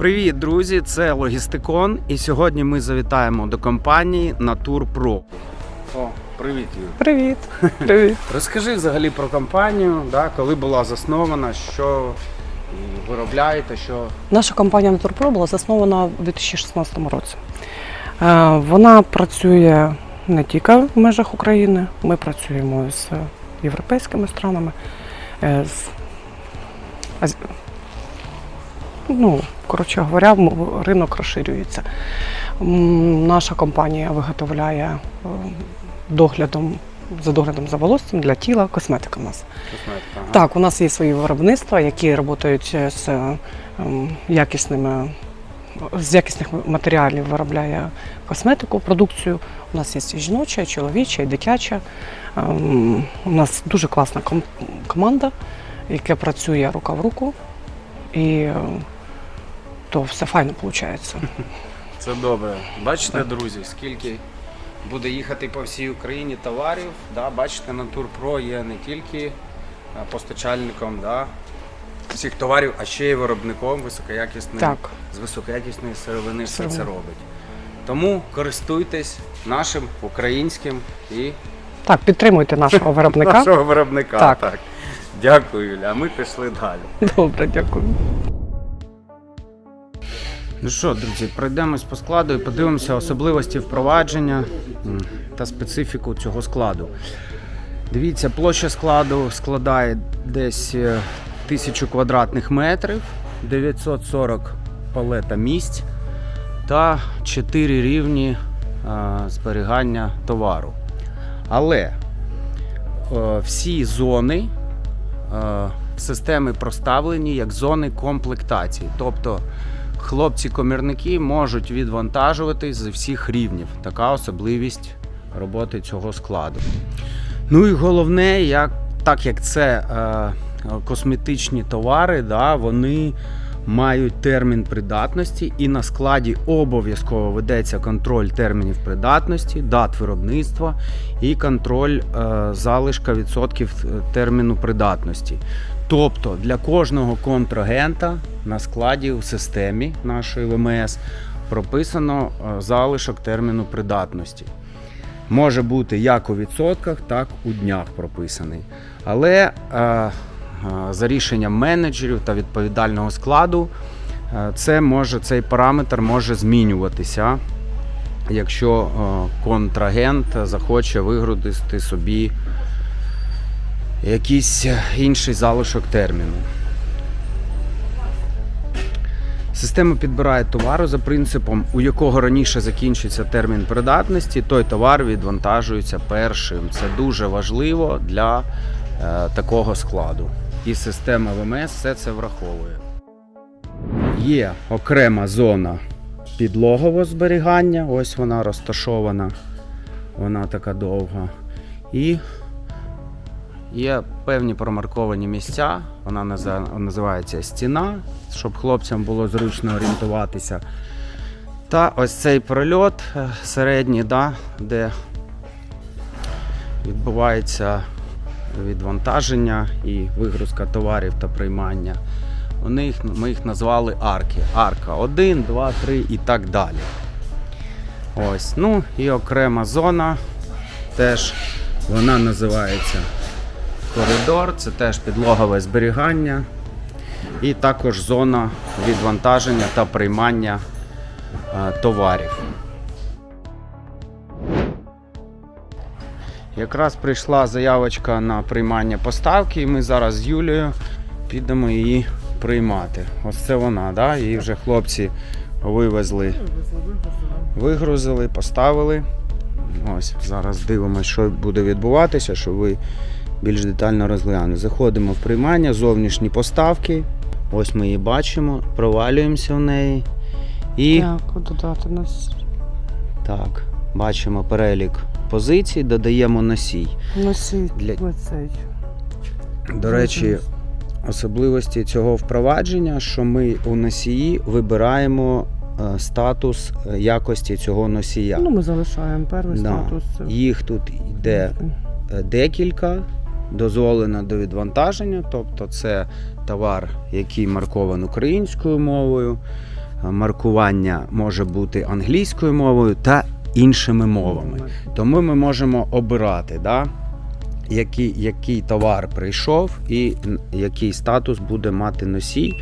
Привіт, друзі! Це Логістикон, і сьогодні ми завітаємо до компанії Natur Pro. О, привіт, Юр. Привіт. Привіт. Розкажи взагалі про компанію, да, коли була заснована, що виробляєте, що Наша компанія Naturpro була заснована у 2016 році. Е, Вона працює не тільки в межах України, ми працюємо з європейськими странами. е, з Ну, коротше говоря, ринок розширюється. Наша компанія виготовляє е, доглядом за доглядом за волоссям для тіла, косметика в нас. косметика? Ага. Так, у нас є свої виробництва, які працюють з ем, якісними з якісних матеріалів виробляє косметику, продукцію. У нас є і жіноча, і чоловіча, і дитяча. Ем, У нас дуже класна команда, яка працює рука в руку, і е, то все файно виходить. Це добре. Бачите, друзі, скільки буде їхати по всій Україні товарів. Да? Бачите, Pro є не тільки е, постачальником да, всіх товарів, а ще й виробником високоякісної, Так. з високоякісної сировини все це робить. Тому користуйтесь нашим українським і Так, підтримуйте нашого виробника. нашого виробника. Так. Дякую, Юля. А ми пішли далі. Добре, дякую. Ну що, друзі, пройдемось по складу і подивимося особливості впровадження та специфіку цього складу. Дивіться, площа складу складає десь е, 1000 квадратних метрів, 940 палета місць та 4 рівні е, зберігання товару. Але е, всі зони е, системи проставлені як зони комплектації. Тобто хлопці-комірники можуть відвантажуватись з всіх рівнів. Така особливість роботи цього складу. Ну і головне, як, так як це е, косметичні товари, да, вони мають термін придатності, і на складі обов'язково ведеться контроль термінів придатності, дат виробництва і контроль е, залишка відсотків е, терміну придатності. Тобто для кожного контрагента на складі у системі нашої ВМС прописано е, залишок терміну придатності. Може бути як у відсотках, так у днях прописаний. Але е, е, за рішенням менеджерів та відповідального складу це може, цей параметр може змінюватися, якщо контрагент захоче вигрузити собі якийсь інший залишок терміну. Система підбирає товару за принципом, у якого раніше закінчиться термін придатності, той товар відвантажується першим. Це дуже важливо для е, такого складу. І система ВМС все це враховує. Є окрема зона підлогового зберігання, ось вона розташована, вона така довга. І Є певні промарковані місця, вона називається стіна, щоб хлопцям було зручно орієнтуватися. Та ось цей прольот е, середній, да, де відбувається відвантаження і вигрузка товарів та приймання. Вони їх, ми їх назвали арки. Арка 1, 2, 3 і так далі. Ось. Ну і окрема зона. Теж вона називається коридор, це теж підлогове зберігання. І також зона відвантаження та приймання е, товарів. Якраз прийшла заявочка на приймання поставки, і ми зараз з Юлією підемо її приймати. Ось це вона, да? її вже хлопці вивезли, вигрузили, поставили. Ось зараз дивимося, що буде відбуватися, щоб ви більш детально розглянули. Заходимо в приймання, зовнішні поставки. Ось ми її бачимо, провалюємося в неї. І Дякую, додати нас так, бачимо перелік позицій, додаємо носій. носіть Для- лицей. До речі, особливості цього впровадження, що ми у носії вибираємо е, статус е, якості цього носія. Ну, ми залишаємо перший Да. статус. Їх тут йде е, декілька, дозволено до відвантаження, тобто це товар, який маркований українською мовою. маркування може бути англійською мовою та іншими мовами. Тому ми можемо обирати, да, який, який товар прийшов і який статус буде мати носій.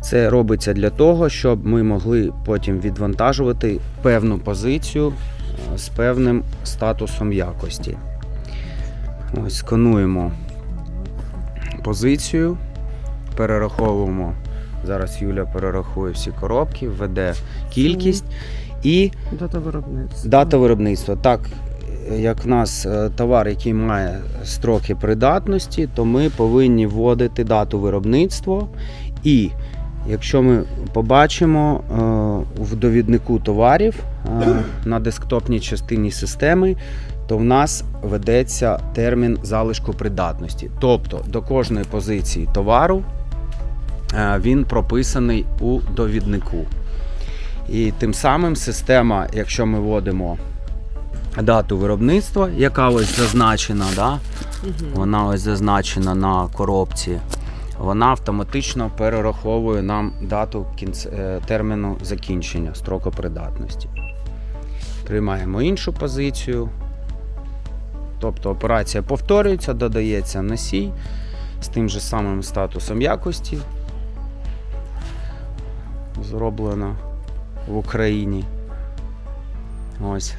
Це робиться для того, щоб ми могли потім відвантажувати певну позицію е, з певним статусом якості. Ось скануємо позицію, перераховуємо. Зараз Юля перерахує всі коробки, введе кількість і Дата виробництва. Дата виробництва. Так, як в нас е, товар, який має строки придатності, то ми повинні вводити дату виробництва. І якщо ми побачимо е, в довіднику товарів е, на десктопній частині системи, то в нас ведеться термін залишку придатності. Тобто до кожної позиції товару е, він прописаний у довіднику. І тим самим система, якщо ми вводимо дату виробництва, яка ось зазначена, да? вона ось зазначена на коробці, вона автоматично перераховує нам дату е, терміну закінчення строку придатності. Приймаємо іншу позицію. Тобто операція повторюється, додається носій з тим же самим статусом якості. Зроблено в Україні. Ось.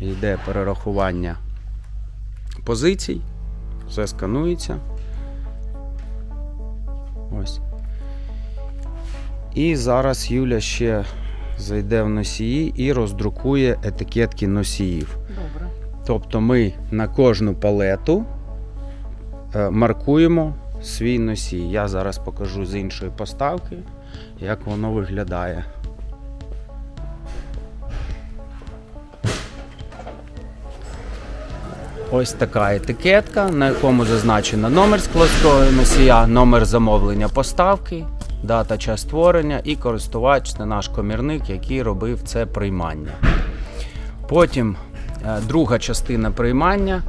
Йде перерахування позицій. Все сканується. Ось. І зараз Юля ще зайде в носії і роздрукує етикетки носіїв. Тобто ми на кожну палету е, маркуємо свій носій. Я зараз покажу з іншої поставки, як воно виглядає. Ось така етикетка, на якому зазначено номер складського носія, номер замовлення поставки, дата час створення і користувач це наш комірник, який робив це приймання. Потім друга частина приймання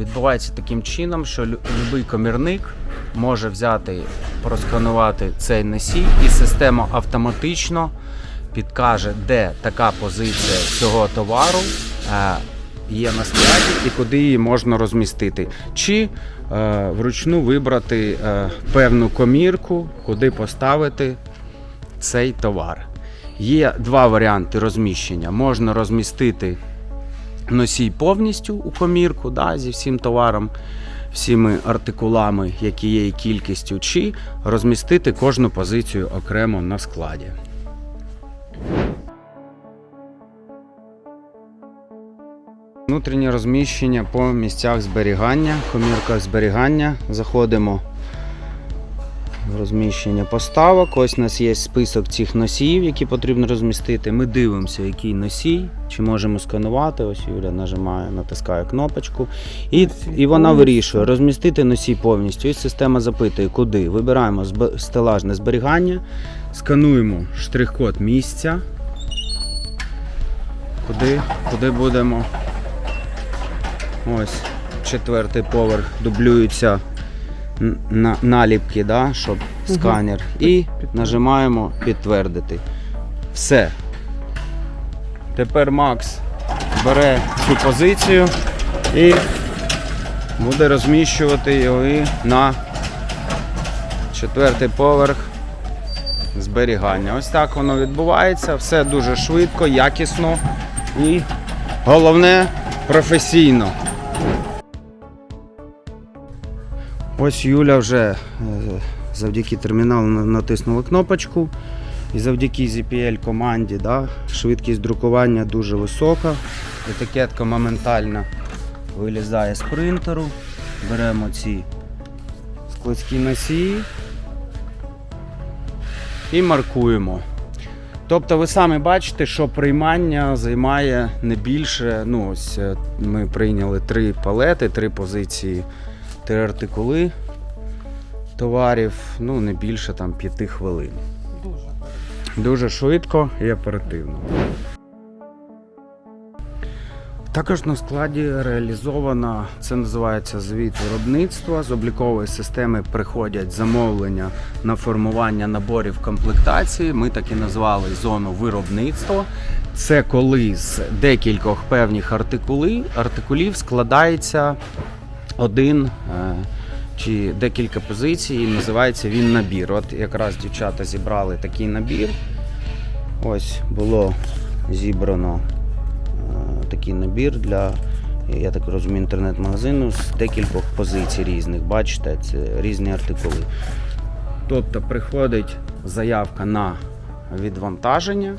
відбувається таким чином, що будь-який комірник може взяти, просканувати цей носій, і система автоматично підкаже, де така позиція цього товару е, є на складі і куди її можна розмістити. Чи е, вручну вибрати е, певну комірку, куди поставити цей товар. Є два варіанти розміщення. Можна розмістити носій повністю у комірку да, зі всім товаром, всіми артикулами, які є і кількістю, чи розмістити кожну позицію окремо на складі. Внутрішнє розміщення по місцях зберігання, комірка зберігання. Заходимо розміщення поставок. Ось у нас є список цих носіїв, які потрібно розмістити. Ми дивимося, який носій, чи можемо сканувати. Ось Юля нажимає, натискає кнопочку. І, і вона вирішує розмістити носій повністю. І система запитує, куди. Вибираємо стелажне зберігання, скануємо штрих-код місця. Куди, куди будемо? Ось четвертий поверх дублюються н- на, наліпки, да, щоб Мгм. сканер. І нажимаємо підтвердити. Все. Тепер Макс бере цю позицію і буде розміщувати його на четвертий поверх зберігання. Ось так воно відбувається. Все дуже швидко, якісно і головне професійно. Ось Юля вже е, завдяки терміналу на- натиснула кнопочку. І завдяки ZPL команді да, швидкість друкування дуже висока. Етикетка моментально вилізає з принтеру. Беремо ці складські носії і маркуємо. Тобто ви самі бачите, що приймання займає не більше. Ну, ось е, ми прийняли три палети, три позиції, три артикули товарів, ну не більше там п'яти хвилин. Дуже. Дуже швидко і оперативно. Також на складі реалізовано, це називається звіт виробництва. З облікової системи приходять замовлення на формування наборів комплектації. Ми так і назвали зону виробництва. Це коли з декількох певних артикули, артикулів складається один е, чи декілька позицій, і називається він набір. От якраз дівчата зібрали такий набір. Ось було зібрано е, такий набір для, я так розумію, інтернет-магазину з декількох позицій різних. Бачите, це різні артикули. Тобто приходить заявка на відвантаження.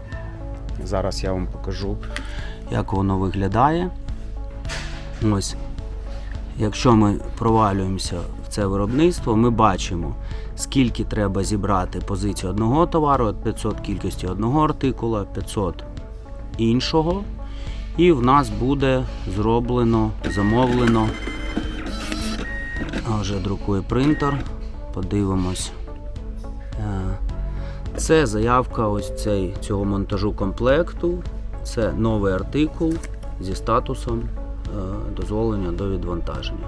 Зараз я вам покажу, як воно виглядає. Ось. Якщо ми провалюємося в це виробництво, ми бачимо, скільки треба зібрати позицій одного товару, 500 кількості одного артикула, 500 іншого. І в нас буде зроблено, замовлено. Вже друкує принтер. Подивимось. Е, Це заявка ось цей, цього монтажу комплекту. Це новий артикул зі статусом дозволення до відвантаження.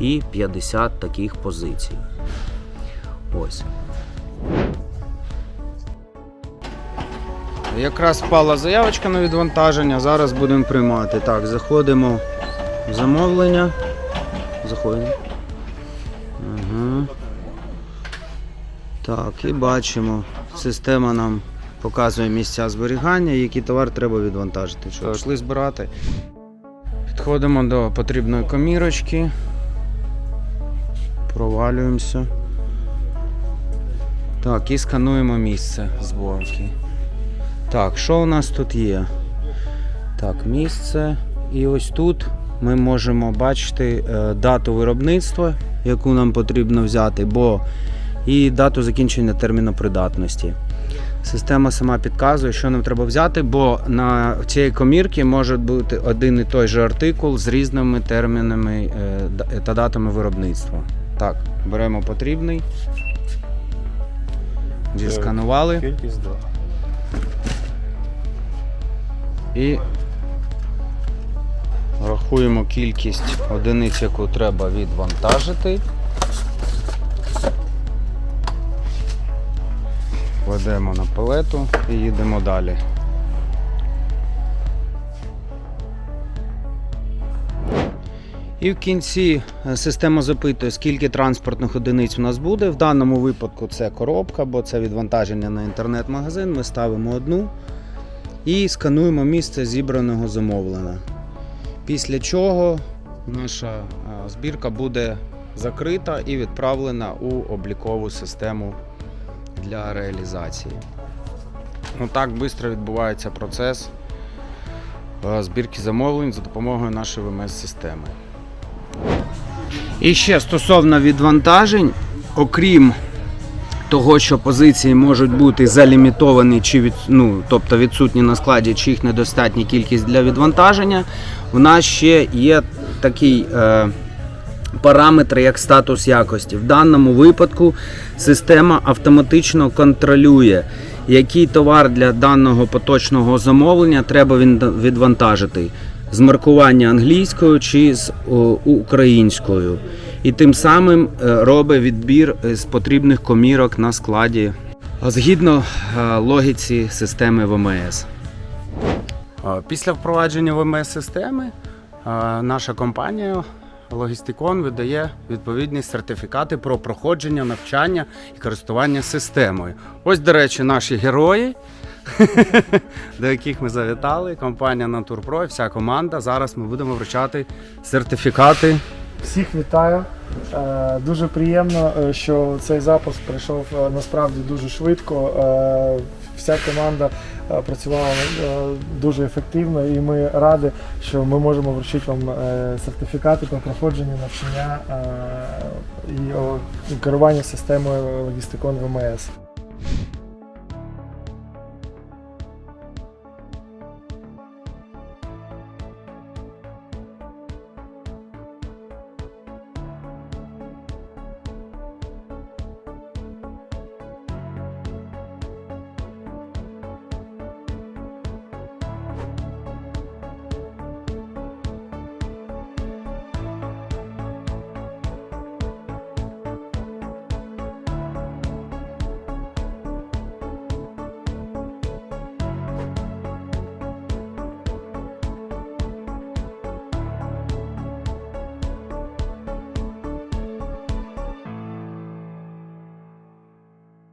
І 50 таких позицій. Ось. Якраз впала заявочка на відвантаження. Зараз будемо приймати. Так, заходимо в замовлення. Заходимо. Ага. Так, і бачимо. Система нам показує місця зберігання, який товар треба відвантажити. Що, пішли збирати. Підходимо до потрібної комірочки. Провалюємося. Так, і скануємо місце зборки. Так, що у нас тут є? Так, місце. І ось тут ми можемо бачити е, дату виробництва, яку нам потрібно взяти, бо і дату закінчення терміну придатності. Система сама підказує, що нам треба взяти, бо на цій комірці може бути один і той же артикул з різними термінами е, та датами виробництва. Так, беремо потрібний. Зісканували. Кількість 2. І рахуємо кількість одиниць, яку треба відвантажити. Кладемо на палету і їдемо далі. І в кінці е, система запитує, скільки транспортних одиниць у нас буде. В даному випадку це коробка, бо це відвантаження на інтернет-магазин. Ми ставимо одну і скануємо місце зібраного замовлення. Після чого наша збірка буде закрита і відправлена у облікову систему для реалізації. Ну так швидко відбувається процес збірки замовлень за допомогою нашої ВМС-системи. І ще стосовно відвантажень, окрім того, що позиції можуть бути залімітовані, чи від, ну, тобто відсутні на складі, чи їх недостатня кількість для відвантаження, у нас ще є такий е, параметр, як статус якості. В даному випадку система автоматично контролює, який товар для даного поточного замовлення треба відвантажити з маркування англійською чи з українською. І тим самим е, робить відбір е, з потрібних комірок на складі згідно е, логіці системи ВМС. Після впровадження ВМС-системи е, наша компанія Логістикон видає відповідні сертифікати про проходження навчання і користування системою. Ось, до речі, наші герої, до яких ми завітали. Компанія Натурпро і вся команда. Зараз ми будемо вручати сертифікати. Всіх вітаю. Е, Дуже приємно, е, що цей запуск пройшов е, насправді дуже швидко. Вся команда працювала дуже ефективно, і ми раді, що ми можемо вручити вам сертифікати про проходження навчання і керування системою Логістикон ВМС.